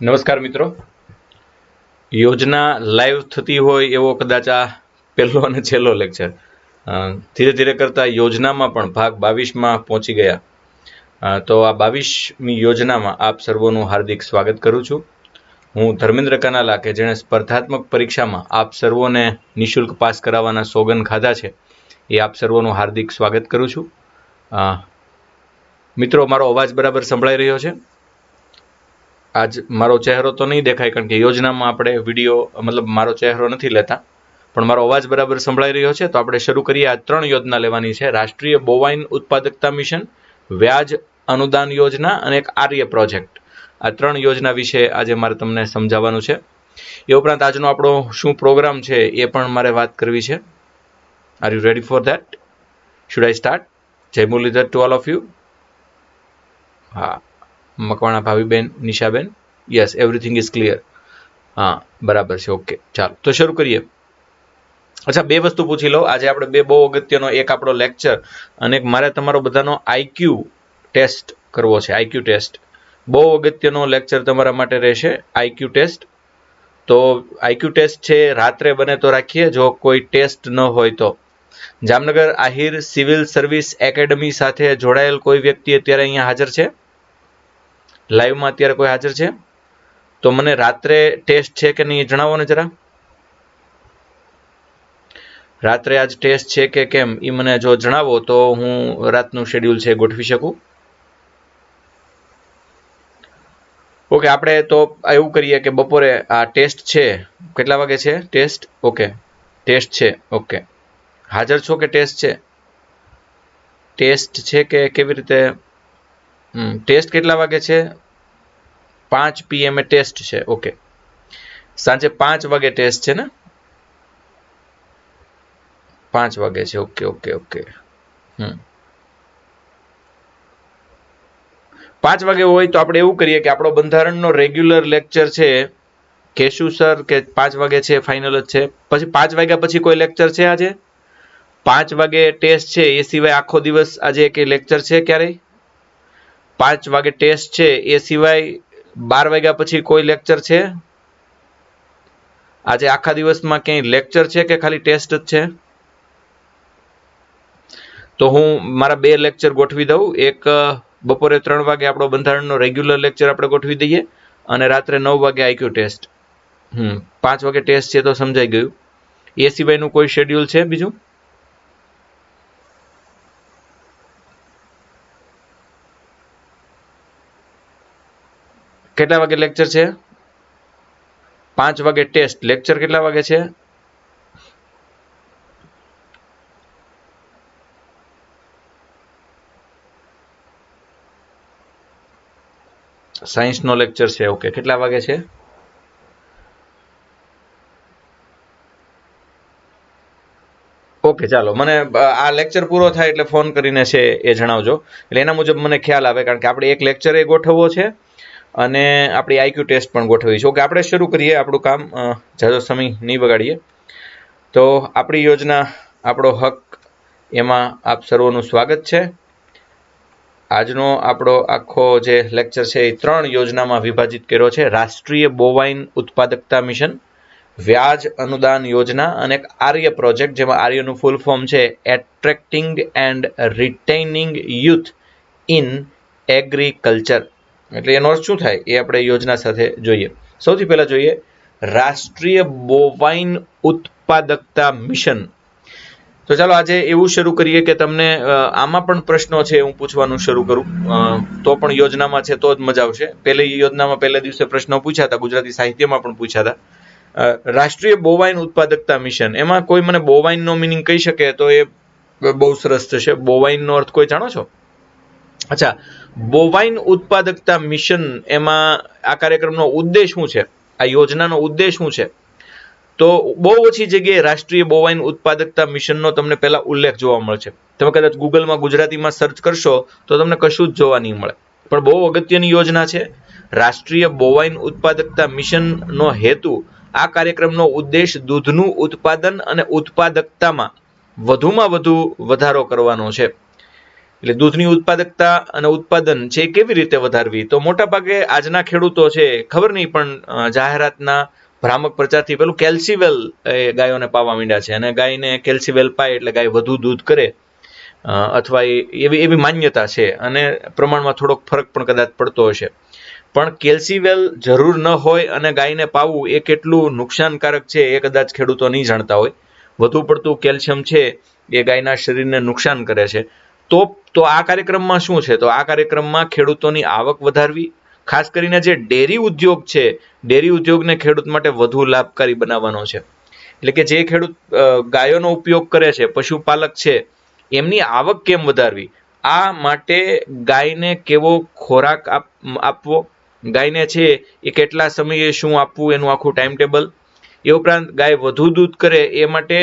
નમસ્કાર મિત્રો. યોજના લાઈવ થતી હોય એવો કદાચ આ પહેલો અને છેલ્લો લેક્ચર. ધીરે ધીરે કરતા યોજનામાં પણ ભાગ બાવીસમાં પહોંચી ગયા. તો આ બાવીસમી યોજનામાં આપ સર્વોનું હાર્દિક સ્વાગત કરું છું. હું ધર્મેન્દ્ર કનાલા કે જેણે સ્પર્ધાત્મક પરીક્ષામાં આપ સર્વોને નિઃશુલ્ક પાસ કરાવવાના સોગન ખાધા છે, એ આપ સર્વોનું હાર્દિક સ્વાગત કરું છું. મિત્રો, મારો અવાજ બરાબર સંભળાઈ રહ્યો છે? આજ મારો ચહેરો તો નહીં દેખાય, કારણ કે યોજનામાં આપણે વીડિયો મતલબ મારો ચહેરો નથી લેતા. પણ મારો અવાજ બરાબર સંભળાઈ રહ્યો છે, તો આપણે શરૂ કરીએ. આ ત્રણ યોજના લેવાની છે. રાષ્ટ્રીય બોવાઇન ઉત્પાદકતા મિશન, વ્યાજ અનુદાન યોજના અને એક આર્ય પ્રોજેક્ટ. આ ત્રણ યોજના વિશે આજે મારે તમને સમજાવવાનું છે. એ ઉપરાંત આજનો આપણો શું પ્રોગ્રામ છે એ પણ મારે વાત કરવી છે. Are you ready for that should I start Jai Murlidhar to all of you હા. Makwana Bhaviben Nishaben. Yes everything is clear હા, બરાબર છે ઓકે ચાલો, તો શરૂ કરીએ. અચ્છા, બે વસ્તુ પૂછી લો. આજે આપણે બે બહુ અગત્યનો એક આપણો લેક્ચર અને મારે તમારો બધાનો આઈક્યુ ટેસ્ટ કરવો છે આઈક્યુ ટેસ્ટ બહુ અગત્યનો લેક્ચર તમારા માટે રહેશે આઈક્યુ ટેસ્ટ તો આઈક્યુ ટેસ્ટ છે, રાત્રે બને તો રાખીએ, જો કોઈ ટેસ્ટ ન હોય તો. Jamnagar Ahir civil service academy સાથે જોડાયેલ કોઈ વ્યક્તિ અત્યારે અહીંયા હાજર છે? લાઈવમાં અત્યારે કોઈ હાજર છે? તો મને રાત્રે ટેસ્ટ છે કે નહીં જણાવો ને જરા. રાત્રે આજ ટેસ્ટ છે કે કેમ એ મને જો જણાવો તો હું રાતનું શેડ્યુલ છે ગોઠવી શકું? ઓકે આપણે તો એવું કરીએ કે બપોરે આ ટેસ્ટ છે. કેટલા વાગે છે ટેસ્ટ ઓકે ટેસ્ટ છે ઓકે હાજર છો કે ટેસ્ટ છે? ટેસ્ટ છે કે કેવી રીતે ટેસ્ટ કેટલા વાગે છે? પાંચ પીએમ ટેસ્ટ છે, ઓકે. સાંજે પાંચ વાગે ટેસ્ટ છે ને? પાંચ વાગે છે, ઓકે ઓકે ઓકે. હમ. પાંચ વાગે હોય તો આપણે એવું કરીએ કે આપણો બંધારણનો રેગ્યુલર લેક્ચર છે, કેશુ સર કે પાંચ વાગે છે, ફાઇનલ જ છે. પછી પાંચ વાગ્યા પછી કોઈ લેક્ચર છે આજે? પાંચ વાગે ટેસ્ટ છે, એ સિવાય આખો દિવસ આજે કે લેક્ચર છે ક્યારેય? પાંચ વાગે ટેસ્ટ છે, એ સિવાય બાર વાગ્યા પછી કોઈ લેક્ચર છે? આજે આખા દિવસમાં ક્યાંય લેક્ચર છે કે ખાલી ટેસ્ટ જ છે? તો હું મારા બે લેક્ચર ગોઠવી દઉં. એક બપોરે ત્રણ વાગે આપણો બંધારણનો રેગ્યુલર લેક્ચર આપણે ગોઠવી દઈએ અને રાત્રે નવ વાગે આઈક્યુ ટેસ્ટ હમ, પાંચ વાગે ટેસ્ટ છે તો સમજાઈ ગયું. એ સિવાયનું કોઈ શેડ્યુલ છે બીજું? કેટલા વાગે લેક્ચર છે? પાંચ વાગે ટેસ્ટ લેક્ચર કેટલા વાગે છે? સાયન્સ નો લેક્ચર છે. ઓકે કેટલા વાગે છે? ઓકે ચાલો. મને આ લેક્ચર પૂરો થાય એટલે ફોન કરીને છે એ જણાવજો. એટલે એના મુજબ મને ખ્યાલ આવે, કારણ કે આપણે એક લેક્ચર એ ગોઠવવો છે. અને આપણી આઈક્યુ ટેસ્ટ પણ ગોઠવી છે. ઓકે, આપણે શરૂ કરીએ આપણું કામ. જાજો સમય નહીં બગાડીએ. તો આપણી યોજના, આપણો હક, એમાં આપ સર્વનું સ્વાગત છે. આજનો આપણો આખો જે લેક્ચર છે એ ત્રણ યોજનામાં વિભાજિત કર્યો છે. રાષ્ટ્રીય બોવાઇન ઉત્પાદકતા મિશન, વ્યાજ અનુદાન યોજના અને એક આર્ય પ્રોજેક્ટ જેમાં આર્યનું ફૂલ ફોર્મ છે attracting and retaining youth in agriculture. એટલે એનો અર્થ શું થાય? એ આપણે યોજના સાથે જોઈએ. સૌથી પહેલાં જોઈએ, રાષ્ટ્રીય બોવાઇન ઉત્પાદકતા મિશન. તો ચાલો આજે એવું શરૂ કરીએ કે તમને આમાં પણ પ્રશ્નો છે, હું પૂછવાનું શરૂ કરું. તો પણ યોજનામાં છે તો જ મજા આવશે. પહેલી યોજનામાં પહેલા દિવસે પ્રશ્નો પૂછ્યા હતા ગુજરાતી સાહિત્યમાં પણ પૂછ્યા હતા રાષ્ટ્રીય બોવાઇન ઉત્પાદકતા મિશન. એમાં કોઈ મને બોવાઇનનો મિનિંગ કહી શકે તો એ બહુ સરસ થશે. બોવાઇનનો અર્થ કોઈ જાણો છો? અચ્છા બોવાઇન ઉત્પાદકતા મિશન એમાં આ કાર્યક્રમનો ઉદ્દેશ શું છે? આ યોજનાનો ઉદ્દેશ શું છે? તો બહુ ઓછી જગ્યાએ રાષ્ટ્રીય બોવાઇન ઉત્પાદકતા મિશનનો તમને પહેલા ઉલ્લેખ જોવા મળશે તમે કદાચ ગૂગલમાં ગુજરાતીમાં સર્ચ કરશો તો તમને કશું જ જોવા નહીં મળે. પણ બહુ અગત્યની યોજના છે. રાષ્ટ્રીય બોવાઇન ઉત્પાદકતા મિશનનો હેતુ આ કાર્યક્રમનો ઉદ્દેશ દૂધનું ઉત્પાદન અને ઉત્પાદકતામાં વધુમાં વધુ વધારો કરવાનો છે. એટલે દૂધની ઉત્પાદકતા અને ઉત્પાદન છે કેવી રીતે વધારવી? તો મોટા ભાગે આજના ખેડૂતો છે, ખબર નહીં, પણ જાહેરાતના ભ્રામક પ્રચારથી પેલું કેલ્સીવેલ એ ગાયોને પાવા માંડ્યા છે. અને ગાયને કેલ્સીવેલ પાય એટલે ગાય વધુ દૂધ કરે અથવા એવી એવી માન્યતા છે. અને પ્રમાણમાં થોડોક ફરક પણ કદાચ પડતો હશે. પણ કેલ્સીવેલ જરૂર ન હોય અને ગાયને પાવું એ કેટલું નુકસાનકારક છે એ કદાચ ખેડૂતો નહીં જાણતા હોય. વધુ પડતું કેલ્શિયમ છે એ ગાયના શરીરને નુકસાન કરે છે. તો તો આ કાર્યક્રમમાં શું છે? તો આ કાર્યક્રમમાં ખેડૂતોની આવક વધારવી, ખાસ કરીને જે ડેરી ઉદ્યોગ છે, ડેરી ઉદ્યોગને ખેડૂત માટે વધુ લાભકારી બનાવવાનો છે. એટલે કે જે ખેડૂત ગાયોનો ઉપયોગ કરે છે, પશુપાલક છે, એમની આવક કેમ વધારવી? આ માટે ગાયને કેવો ખોરાક આપવો? ગાયને છે એ કેટલા સમયે શું આપવું એનું આખું ટાઈમ ટેબલ એ ઉપરાંત ગાય વધુ દૂધ કરે, એ માટે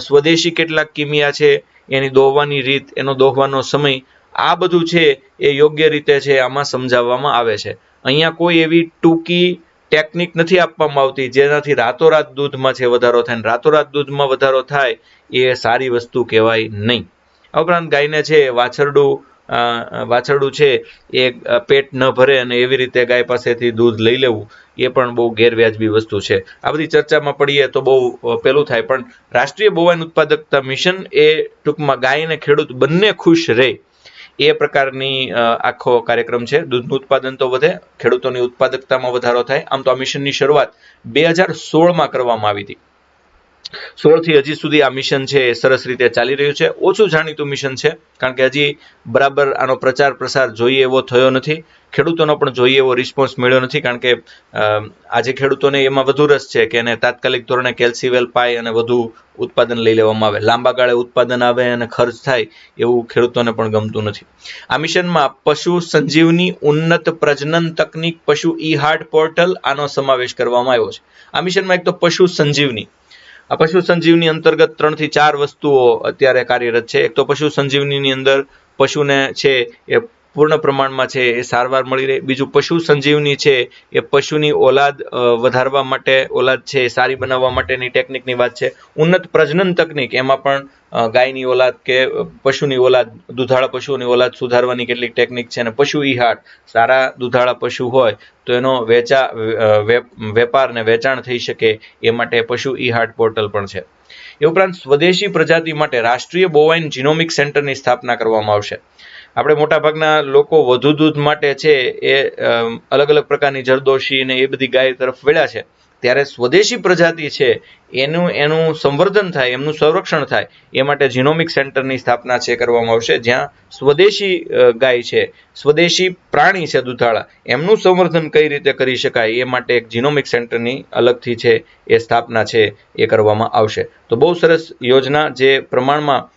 સ્વદેશી કેટલાક કિમિયા છે એની દોહવાની રીત, એનો દોહવાનો સમય, આ બધું છે એ યોગ્ય રીતે છે આમાં સમજાવવામાં આવે છે. અહીંયા કોઈ એવી ટૂંકી ટેકનિક નથી આપવામાં આવતી, જેનાથી રાતોરાત દૂધમાં છે વધારો થાય અને રાતોરાત દૂધમાં વધારો થાય એ સારી વસ્તુ કહેવાય નહીં. આ ઉપરાંત ગાયને છે વાછરડું વાછરડું છે એ પેટ ન ભરે અને એવી રીતે ગાય પાસેથી દૂધ લઈ લેવું. એ પણ બહુ ગેરવ્યાજબી વસ્તુ છે. આ બધી ચર્ચામાં પડીએ તો બહુ પેલું થાય, પણ રાષ્ટ્રીય બોવાઈન ઉત્પાદકતા મિશન એ ટૂંકમાં ગાય અને ખેડૂત બંને ખુશ રહે. એ પ્રકારની આખો કાર્યક્રમ છે. દૂધનું ઉત્પાદન તો વધે, ખેડૂતોની ઉત્પાદકતામાં વધારો થાય. આમ તો આ મિશનની શરૂઆત બે હજાર સોળમાં કરવામાં આવી હતી. સોળથી હજી સુધી આ મિશન છે એ સરસ રીતે ચાલી રહ્યું છે. ઓછું જાણીતું મિશન છે, કારણ કે હજી બરાબર આનો પ્રચાર પ્રસાર જોઈએ એવો થયો નથી. ખેડૂતોનો પણ જોઈએ એવો રિસ્પોન્સ મળ્યો નથી, કારણ કે આજે ખેડૂતોને એમાં વધુ રસ છે કે એને તાત્કાલિક ધોરણે કેલ્સીવેલ પાય અને વધુ ઉત્પાદન લઈ લેવામાં આવે. લાંબા ગાળે ઉત્પાદન આવે અને ખર્ચ થાય એવું ખેડૂતોને પણ ગમતું નથી. આ મિશનમાં પશુ સંજીવની ઉન્નત પ્રજનન તકનીક પશુ ઈ હાર્ટ પોર્ટલ આનો સમાવેશ કરવામાં આવ્યો છે. આ મિશનમાં એક તો પશુ સંજીવની આ પશુ સંજીવની અંતર્ગત ત્રણથી ચાર વસ્તુઓ અત્યારે કાર્યરત છે. એક તો પશુ સંજીવનીની અંદર પશુને છે એ પૂર્ણ પ્રમાણમાં છે, એ સારવાર મળી રહે. બીજું પશુ સંજીવની છે, એ પશુની ઓલાદ વધારવા માટે ઓલાદ છે એ સારી બનાવવા માટેની ટેકનિકની વાત છે. ઉન્નત પ્રજનન તકનિક, એમાં પણ ગાયની ઓલાદ કે પશુની ઓલાદ, દુધાળા પશુઓની ઓલાદ સુધારવાની કેટલીક ટેકનિક છે અને પશુ ઈહાટ સારા દુધાળા પશુ હોય, તો એનો વેચા વેપાર ને વેચાણ થઈ શકે, એ માટે પશુ ઈ હાર્ટ પોર્ટલ પણ છે. એ ઉપરાંત સ્વદેશી પ્રજાતિ માટે રાષ્ટ્રીય બોવાઇન જીનોમિક સેન્ટરની સ્થાપના કરવામાં આવશે. આપણે મોટાભાગના લોકો વધુ દૂધ માટે છે એ અલગ અલગ પ્રકારની જરદોશી ને એ બધી ગાય તરફ વળ્યા છે. ત્યારે સ્વદેશી પ્રજાતિ છે, એનું એનું સંવર્ધન થાય, એમનું સંરક્ષણ થાય, એ માટે જીનોમિક સેન્ટરની સ્થાપના છે, કરવામાં આવશે, જ્યાં સ્વદેશી ગાય છે, સ્વદેશી પ્રાણી છે દુધાળા, એમનું સંવર્ધન કઈ રીતે કરી શકાય, એ માટે એક જીનોમિક સેન્ટરની અલગથી છે, એ સ્થાપના છે, એ કરવામાં આવશે. તો બહુ સરસ યોજના જે પ્રમાણમાં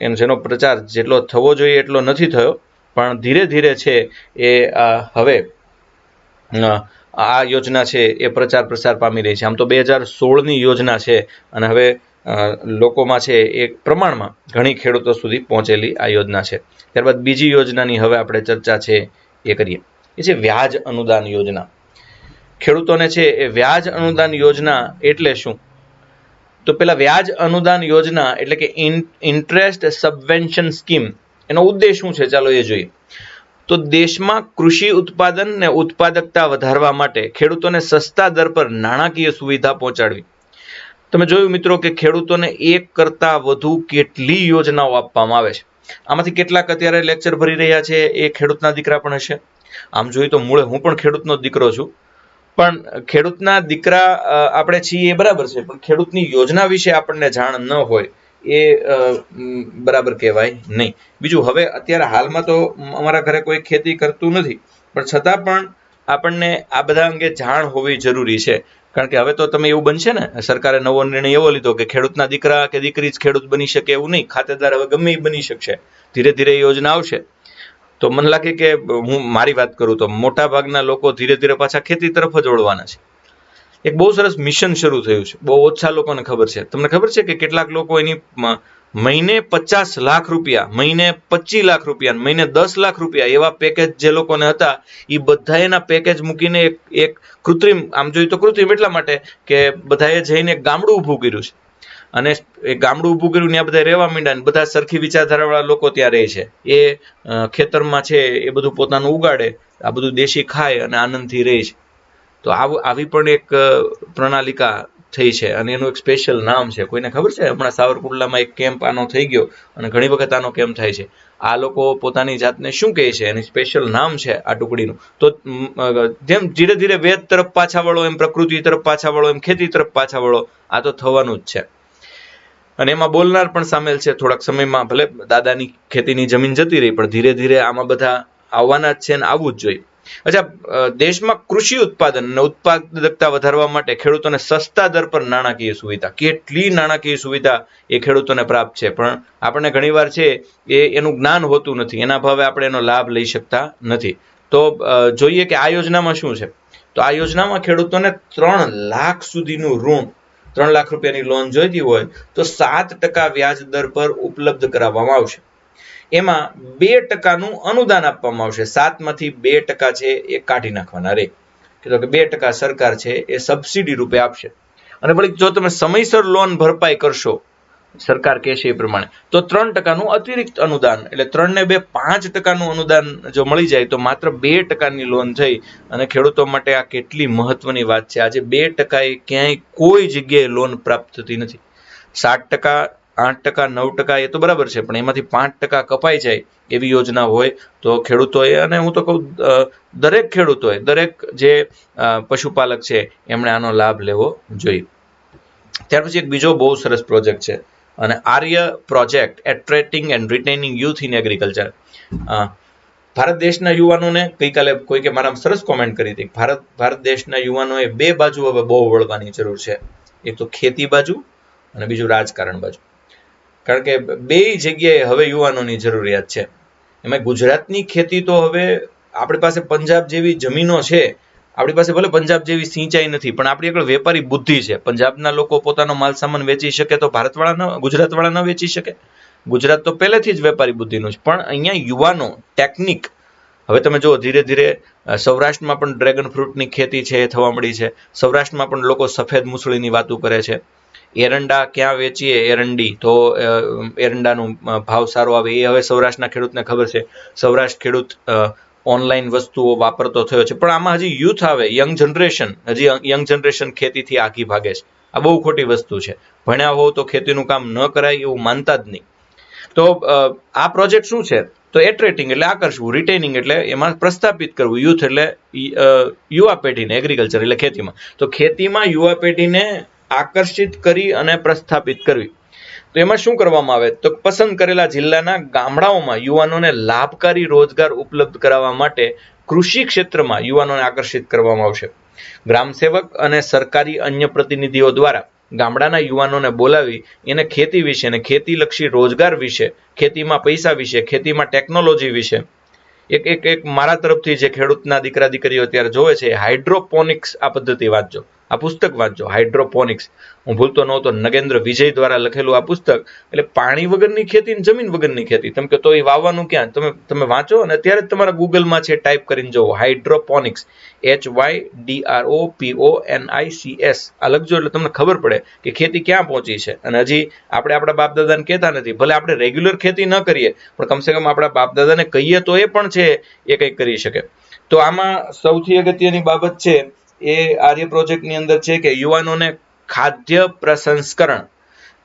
એનો જેનો પ્રચાર જેટલો થવો જોઈએ એટલો નથી થયો, પણ ધીરે ધીરે છે એ હવે આ યોજના છે એ પ્રચાર પ્રસાર પામી રહી છે. આમ તો બે હજાર સોળની યોજના છે અને હવે લોકોમાં છે એ પ્રમાણમાં ઘણી ખેડૂતો સુધી પહોંચેલી આ યોજના છે. ત્યારબાદ બીજી યોજનાની હવે આપણે ચર્ચા છે એ કરીએ. એ છે વ્યાજ અનુદાન યોજના. ખેડૂતોને છે એ વ્યાજ અનુદાન યોજના એટલે શું? તો પેલા વ્યાજ અનુદાન યોજના એટલે કે ઇન્ટરેસ્ટ સબવેન્શન સ્કીમ એનો ઉદ્દેશ શું છે? ચાલો એ જોઈએ. તો દેશમાં કૃષિ ઉત્પાદન ને ઉત્પાદકતા વધારવા માટે ખેડૂતોને સસ્તા દર પર નાણાકીય સુવિધા પહોંચાડવી. તમે જોયું મિત્રો કે ખેડૂતોને એક કરતા વધુ કેટલી યોજનાઓ આપવામાં આવે છે. આમાંથી કેટલાક અત્યારે લેક્ચર ભરી રહ્યા છે એ ખેડૂતના દીકરા પણ હશે. આમ જોઈએ તો મૂળે હું પણ ખેડૂતનો દીકરો છું. પણ ખેડૂતના દીકરા આપણે છીએ એ બરાબર છે, પણ ખેડૂતની યોજના વિશે આપણને જાણ ન હોય એ બરાબર કહેવાય નહીં. બીજું, હવે અત્યારે હાલમાં તો અમારા ઘરે કોઈ ખેતી કરતું નથી, પણ છતાં પણ આપણને આ બધા અંગે જાણ હોવી જરૂરી છે. કારણ કે હવે તો તમે એવું બનશે ને, સરકારે નવો નિર્ણય એવો લીધો કે ખેડૂતના દીકરા કે દીકરી જ ખેડૂત બની શકે એવું નહીં, ખાતેદાર હવે ગમે એ બની શકશે. ધીરે ધીરે યોજના આવશે. તો મને લાગે કે હું મારી વાત કરું તો મોટા ભાગના લોકો ધીરે ધીરે પાછા ખેતી તરફ જ વળવાના છે. એક બહુ સરસ મિશન શરૂ થયું છે. બહુ ઓછા લોકોને ખબર છે. તમને ખબર છે કે કેટલાક લોકો એની મહિને પચાસ લાખ રૂપિયા, મહિને પચીસ લાખ રૂપિયા, મહિને દસ લાખ રૂપિયા એવા પેકેજ જે લોકોને હતા એ બધા એના પેકેજ મૂકીને એક કૃત્રિમ, આમ જોઈએ તો કૃત્રિમ એટલા માટે કે બધાએ જઈને ગામડું ઊભું કર્યું છે. અને એ ગામડું ઊભું કર્યું ત્યાં બધા રહેવા માંડ્યા બધા સરખી વિચારધારાવાળા લોકો ત્યાં રહે છે. એ ખેતરમાં છે, એ બધું પોતાનું ઉગાડે, આ બધું દેશી ખાય અને આનંદથી રહે છે. તો આવું, આવી પણ એક પ્રણાલિકા થઈ છે અને એનું એક સ્પેશિયલ નામ છે. કોઈને ખબર છે? હમણાં સાવરકુંડલામાં એક કેમ્પ આનો થઈ ગયો અને ઘણી વખત આનો કેમ્પ થાય છે. આ લોકો પોતાની જાતને શું કહે છે? એની સ્પેશિયલ નામ છે આ ટુકડીનું. તો જેમ ધીરે ધીરે વેદ તરફ પાછા વળો, એમ પ્રકૃતિ તરફ પાછા વળો, એમ ખેતી તરફ પાછા વળો, આ તો થવાનું જ છે. અને એમાં બોલનાર પણ સામેલ છે. થોડાક સમયમાં ભલે દાદાની ખેતીની જમીન જતી રહી, પણ ધીરે ધીરે આમાં બધા આવવાના જ છે અને આવવું જ જોઈએ. અચ્છા દેશમાં કૃષિ ઉત્પાદન અને ઉત્પાદકતા વધારવા માટે ખેડૂતોને સસ્તા દર પર નાણાકીય સુવિધા, કેટલી નાણાકીય સુવિધા એ ખેડૂતોને પ્રાપ્ત છે? પણ આપણને ઘણીવાર છે એ એનું જ્ઞાન હોતું નથી. એના ભાવે આપણે એનો લાભ લઈ શકતા નથી. તો જોઈએ કે આ યોજનામાં શું છે? તો આ યોજનામાં ખેડૂતોને ત્રણ લાખ સુધીનું ઋણ ત્રણ લાખ રૂપિયાની લોન જોઈતી હોય તો સાત ટકા વ્યાજ દર પર ઉપલબ્ધ કરાવવામાં આવશે. એમાં બે ટકાનું અનુદાન આપવામાં આવશે. સાતમાંથી બે ટકા છે એ કાઢી નાખવાના રે. કે કે બે ટકા સરકાર છે એ સબસિડી રૂપે આપશે. અને વળી જો તમે સમયસર લોન ભરપાઈ કરશો સરકાર કહેશે એ પ્રમાણે. તો ત્રણ ટકાનું અતિરિક્ત અનુદાન, એટલે ત્રણ ને બે પાંચ ટકાનું અનુદાન જો મળી જાય તો માત્ર બે ટકાની લોન થઈ. અને ખેડૂતો માટે આ કેટલી મહત્વની વાત છે. આજે બે ટકાએ ક્યાંય કોઈ જગ્યાએ લોન પ્રાપ્ત થતી નથી. સાત ટકા, આઠ ટકા, નવ ટકા એ તો બરાબર છે, પણ એમાંથી પાંચ ટકા કપાઈ જાય એવી યોજના હોય તો ખેડૂતોએ, અને હું તો કહું દરેક ખેડૂતોએ, દરેક જે પશુપાલક છે એમણે આનો લાભ લેવો જોઈએ. ત્યાર પછી એક બીજો બહુ સરસ પ્રોજેક્ટ છે. અને Arya project attracting and retaining youth in agriculture Bharat દેશના યુવાનોને ગઈકાલે કોઈકે મારા સરસ કોમેન્ટ કરી હતી. ભારત ભારત દેશના યુવાનોએ બે બાજુ હવે બહુ વળવાની જરૂર છે. એક તો ખેતી બાજુ અને બીજું રાજકારણ બાજુ. કારણ કે બે જગ્યાએ હવે યુવાનોની જરૂરિયાત છે. એમાં ગુજરાતની ખેતી તો હવે આપણી પાસે પંજાબ જેવી જમીનો છે આપણી પાસે ભલે પંજાબ જેવી સિંચાઈ નથી, પણ આપણી આગળ વેપારી બુદ્ધિ છે. પંજાબના લોકો પોતાનો માલ સામાન વેચી શકે તો ભારતવાળા ન ગુજરાતવાળા ન વેચી શકે? ગુજરાત તો પહેલેથી જ વેપારી બુદ્ધિનું છે. પણ અહીંયા યુવાનો, ટેકનિક, હવે તમે જુઓ, ધીરે ધીરે સૌરાષ્ટ્રમાં પણ ડ્રેગન ફ્રૂટની ખેતી છે, એ થવા મળી છે. સૌરાષ્ટ્રમાં પણ લોકો સફેદ મૂસળીની વાતો કરે છે. એરંડા ક્યાં વેચીએ? એરંડી. તો એરંડાનો ભાવ સારો આવે. એ હવે સૌરાષ્ટ્રના ખેડૂતને ખબર છે. સૌરાષ્ટ્ર ખેડૂત ઓનલાઈન વસ્તુઓ વાપરતો થયો છે. પણ આમાં હજી યુથ આવે, યંગ જનરેશન, હજી યંગ જનરેશન ખેતીથી આગી ભાગે છે. આ બહુ ખોટી વસ્તુ છે. ભણ્યા હોવ તો ખેતીનું કામ ન કરાય એવું માનતા જ નહીં. તો આ પ્રોજેક્ટ શું છે? તો એટ્રેટિંગ એટલે આકર્ષવું, રિટેનિંગ એટલે એમાં પ્રસ્થાપિત કરવું. યુથ એટલે યુવા પેઢીને, એગ્રીકલ્ચર એટલે ખેતીમાં. તો ખેતીમાં યુવા પેઢીને આકર્ષિત કરી અને પ્રસ્થાપિત કરવી. તો એમાં શું કરવામાં આવે? તો પસંદ કરેલા જિલ્લાના ગામડાઓમાં યુવાનોને લાભકારી રોજગાર ઉપલબ્ધ કરાવવા માટે કૃષિ ક્ષેત્રમાં યુવાનોને આકર્ષિત કરવામાં આવશે. ગ્રામ સેવક અને સરકારી અન્ય પ્રતિનિધિઓ દ્વારા ગામડાના યુવાનોને બોલાવી એને ખેતી વિશે અને ખેતીલક્ષી રોજગાર વિશે, ખેતીમાં પૈસા વિશે, ખેતીમાં ટેકનોલોજી વિશે એક એક એક મારા તરફથી જે ખેડૂતના દીકરા દીકરીઓ અત્યારે જોવે છે, હાઇડ્રોપોનિક્સ આ પદ્ધતિ વાંચજો. આ પુસ્તક વાંચજો હાઇડ્રોપોનિક્સ હું ભૂલતો નહોતો નગેન્દ્ર વિજય દ્વારા લખેલું આ પુસ્તક, એટલે પાણી વગરની ખેતી ને જમીન વગરની ખેતી. તમે કે તો એ વાવવાનું ક્યાં? તમે તમે વાંચો અને અત્યારે તમારા ગૂગલમાં છે, ટાઈપ કરીને જુઓ hydroponics H Y D R O P O N I C S આ લખજો એટલે તમને ખબર પડે કે ખેતી ક્યાં પહોંચી છે. અને હજી આપણે આપણા બાપ દાદાને કહેતા નથી, ભલે આપણે રેગ્યુલર ખેતી ન કરીએ, પણ કમસે કમ આપણા બાપ દાદાને કહીએ તો એ પણ છે, એ કંઈક કરી શકે. તો આમાં સૌથી અગત્યની બાબત છે એ આર્ય પ્રોજેક્ટની અંદર છે કે યુવાનોને ખાદ્ય પ્રસંસ્કરણ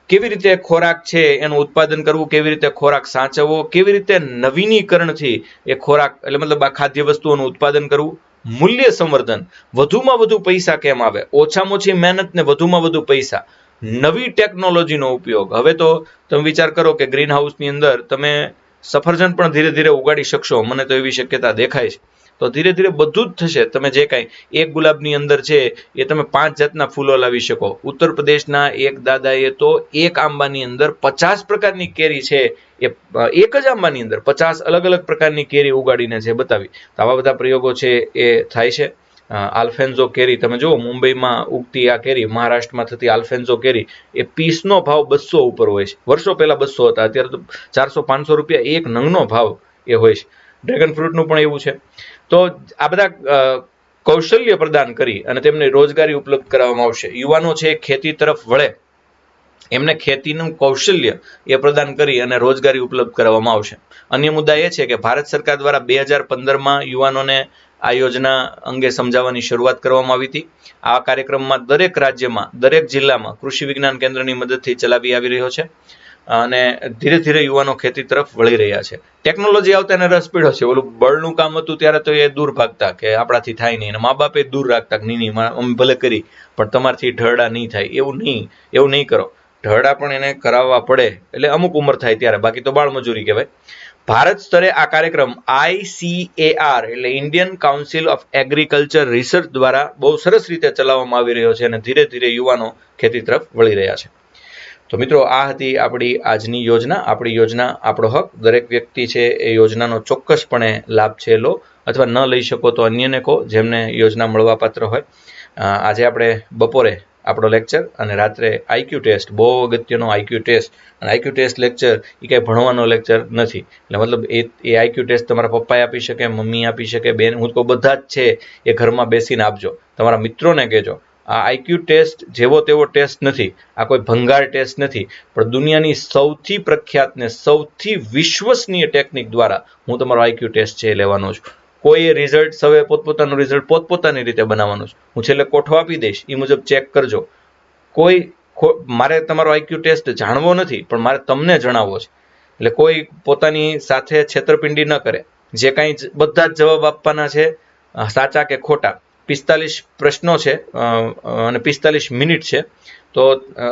કેવી રીતે ખોરાક છે એનું ઉત્પાદન કરવું, કેવી રીતે ખોરાક સાચવવો, કેવી રીતે નવીનીકરણથી એ ખોરાક, એટલે મતલબ આ ખાદ્ય વસ્તુઓનું ઉત્પાદન કરવું, મૂલ્ય સંવર્ધન. વધુમાં વધુ પૈસા કેમ આવે? ઓછામાં ઓછી મહેનત ને વધુમાં વધુ પૈસા. નવી ટેકનોલોજીનો ઉપયોગ. હવે તો તમે વિચાર કરો કે ગ્રીન હાઉસની અંદર તમે સફરજન પણ ધીરે ધીરે ઉગાડી શકશો. મને તો એવી શક્યતા દેખાય છે. તો ધીરે ધીરે બધું જ થશે. તમે જે કાંઈ એક ગુલાબની અંદર છે, એ તમે પાંચ જાતના ફૂલો લાવી શકો. ઉત્તર પ્રદેશના એક દાદાએ તો એક આંબાની અંદર પચાસ પ્રકારની કેરી છે. એ એક જ આંબાની અંદર પચાસ અલગ અલગ પ્રકારની કેરી ઉગાડીને છે, બતાવી. તો આવા બધા પ્રયોગો છે, એ થાય છે. આલ્ફેન્ઝો કેરી, તમે જુઓ, મુંબઈમાં ઉગતી આ કેરી, મહારાષ્ટ્રમાં થતી આલ્ફેન્ઝો કેરી, એ પીસનો ભાવ બસો ઉપર હોય છે. વર્ષો પહેલાં બસો હતા, અત્યારે તો ચારસો પાંચસો રૂપિયા એક નંગનો ભાવ એ હોય છે. ડ્રેગન ફ્રૂટનું પણ એવું છે. તો આ બધા કૌશલ્ય પ્રદાન કરી અને તેમને રોજગારી ઉપલબ્ધ કરાવવામાં આવશે. યુવાનો છે ખેતી તરફ વળે. એમને ખેતીનું કૌશલ્ય એ પ્રદાન કરી અને રોજગારી ઉપલબ્ધ કરાવવામાં આવશે. અન્ય મુદ્દા એ છે કે ભારત સરકાર દ્વારા બે હજાર પંદરમાં યુવાનોને આ યોજના અંગે સમજાવવાની શરૂઆત કરવામાં આવી હતી. આ કાર્યક્રમમાં દરેક રાજ્યમાં, દરેક જિલ્લામાં કૃષિ વિજ્ઞાન કેન્દ્રની મદદથી ચલાવી આવી રહ્યો છે. અને ધીરે ધીરે યુવાનો ખેતી તરફ વળી રહ્યા છે. ટેકનોલોજી આવતા એને રસ પીડ્યો છે. ઓલું બળનું કામ હતું ત્યારે તો એ દૂર ભાગતા કે આપણાથી થાય નહીં. અને મા બાપે દૂર રાખતા નહીં નહીં, અમે ભલે કરી, પણ તમારથી ઢરડા નહીં થાય. એવું નહીં એવું નહીં કરો. ઢરડા પણ એને કરાવવા પડે. એટલે અમુક ઉંમર થાય ત્યારે. બાકી તો બાળમજૂરી કહેવાય. ભારત સ્તરે આ કાર્યક્રમ આઈસીએઆર એટલે Indian council of agriculture research દ્વારા બહુ સરસ રીતે ચલાવવામાં આવી રહ્યો છે અને ધીરે ધીરે યુવાનો ખેતી તરફ વળી રહ્યા છે. તો મિત્રો, આ હતી આપણી આજની યોજના. આપણી યોજના, આપણો હક. દરેક વ્યક્તિ છે, એ યોજનાનો ચોક્કસપણે લાભ છે, લો અથવા ન લઈ શકો તો અન્યને કહો, જેમને યોજના મળવાપાત્ર હોય. આજે આપણે બપોરે આપણો લેક્ચર અને રાત્રે આઈક્યુ ટેસ્ટ, બહુ અગત્યનો આઈક્યુ ટેસ્ટ. અને આઈક્યુ ટેસ્ટ લેક્ચર એ કાંઈ ભણવાનો લેક્ચર નથી. એટલે મતલબ એ એ આઈક્યુ ટેસ્ટ તમારા પપ્પાએ આપી શકે, મમ્મી આપી શકે, બેન, હું તો બધા જ છે, એ ઘરમાં બેસીને આપજો. તમારા મિત્રોને કહેજો. આ આઈક્યુ ટેસ્ટ જેવો તેવો ટેસ્ટ નથી. આ કોઈ ભંગાર ટેસ્ટ નથી. પણ દુનિયાની સૌથી પ્રખ્યાત ને સૌથી વિશ્વસનીય ટેકનિક દ્વારા હું તમારો આઈક્યુ ટેસ્ટ છે એ લેવાનો છું. કોઈ રિઝલ્ટ સવે પોતપોતાનું રિઝલ્ટ પોતપોતાની રીતે બનાવવાનું છે. હું છેલ્લે કોઠો આપી દઈશ. એ મુજબ ચેક કરજો. કોઈ મારે તમારો આઈક્યુ ટેસ્ટ જાણવો નથી, પણ મારે તમને જણાવવો છે. એટલે કોઈ પોતાની સાથે છેતરપિંડી ન કરે. જે કાંઈ બધા જ જવાબ આપવાના છે, સાચા કે ખોટા. પિસ્તાલીસ પ્રશ્નો છે અને પિસ્તાલીસ મિનિટ છે. તો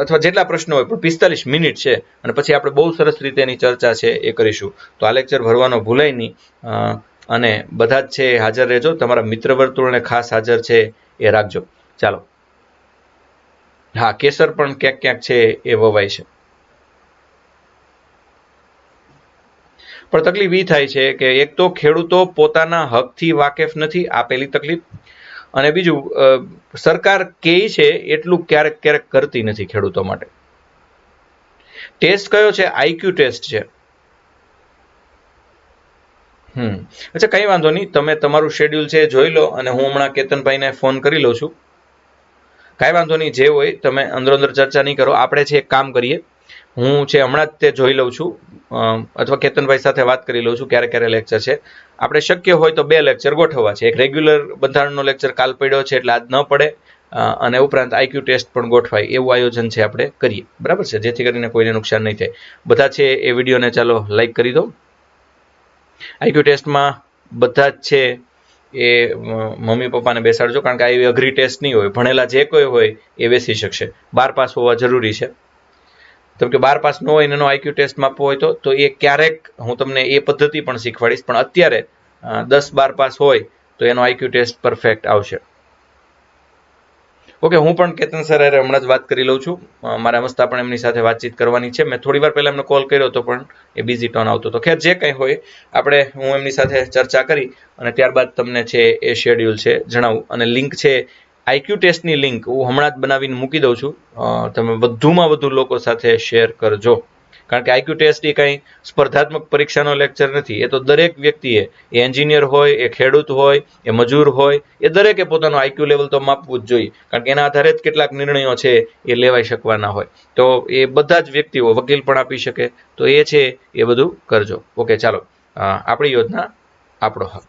અથવા જેટલા પ્રશ્નો હોય, પણ પિસ્તાલીસ મિનિટ છે, અને પછી આપણે બહુ સરસ રીતે એની ચર્ચા છે એ કરીશું. તો આ લેક્ચર ભરવાનો ભૂલાય નહીં. અને બધા જ છે હાજર રહેજો. તમારા મિત્ર વર્તુળને ખાસ હાજર છે એ રાખજો. ચાલો. હા, કેસર પણ ક્યાંક ક્યાંક છે એ વવાય છે. પણ તકલીફ એ થાય છે કે એક તો ખેડૂતો પોતાના હકથી વાકેફ નથી આપેલી તકલીફ. અને બીજું સરકાર કે છે એટલું ક્યારેક ક્યારેક કરતી નથી ખેડૂતો માટે. ટેસ્ટ કયો છે? આઈક્યુ ટેસ્ટ છે. હમ. અચ્છા, કંઈ વાંધો નહીં. તમે તમારું શેડ્યુલ છે જોઈ લો અને હું હમણાં કેતનભાઈને ફોન કરી લઉં છું. કાંઈ વાંધો નહીં, જે હોય તમે અંદરો અંદર ચર્ચા નહીં કરો. આપણે છે એક કામ કરીએ. હું છે હમણાં જ તે જોઈ લઉં છું. અથવા કેતનભાઈ સાથે વાત કરી લઉં છું. ક્યારે ક્યારે લેક્ચર છે. આપણે શક્ય હોય તો બે લેક્ચર ગોઠવવા છે. એક રેગ્યુલર બંધારણનો લેક્ચર કાલ પડ્યો છે એટલે આજ ન પડે અને ઉપરાંત આઈક્યુ ટેસ્ટ પણ ગોઠવાય. એવું આયોજન છે આપણે કરીએ. બરાબર છે? જેથી કરીને કોઈને નુકસાન નહીં થાય. બધા છે એ વિડીયોને ચાલો લાઈક કરી દો. આઈક્યુ ટેસ્ટમાં બધા જ છે એ મમ્મી પપ્પાને બેસાડજો. કારણ કે આ એવી અઘરી ટેસ્ટ નહીં હોય. ભણેલા જે કોઈ હોય એ બેસી શકશે. બાર પાસ હોવા જરૂરી છે. તો કે બાર પાસ ન હોય એનો આઈક્યુ ટેસ્ટ માપવો હોય તો તો એ ક્યારેક હું તમને એ પદ્ધતિ પણ શીખવાડીશ. પણ અત્યારે દસ બાર પાસ હોય તો એનો આઈક્યુ ટેસ્ટ પરફેક્ટ આવશે. ઓકે, હું પણ કેતન સર હમણાં જ વાત કરી લઉં છું. મારા મસ્તા પણ એમની સાથે વાતચીત કરવાની છે. મેં થોડી વાર પહેલા એમને કોલ કર્યો હતો, પણ એ બિઝી ટોન આવતો હતો. ખેર, જે કંઈ હોય, આપણે, હું એમની સાથે ચર્ચા કરી અને ત્યારબાદ તમને છે એ શેડ્યુલ છે જણાવું. અને લિંક છે આઈક્યુ ટેસ્ટની લિંક હું હમણાં જ બનાવીને મૂકી દઉં છું. તમે વધુમાં વધુ લોકો સાથે શેર કરજો. કારણ કે આઈક્યુ ટેસ્ટ એ કાંઈ સ્પર્ધાત્મક પરીક્ષાનો લેક્ચર નથી. એ તો દરેક વ્યક્તિએ, એ એન્જિનિયર હોય, એ ખેડૂત હોય, એ મજૂર હોય, એ દરેકે પોતાનું આઈક્યુ લેવલ તો માપવું જ જોઈએ. કારણ કે એના આધારે જ કેટલાક નિર્ણયો છે એ લેવાઈ શકવાના હોય. તો એ બધા જ વ્યક્તિઓ વકીલ પણ આપી શકે. તો એ છે એ બધું કરજો. ઓકે, ચાલો. આપણી યોજના આપણો હક.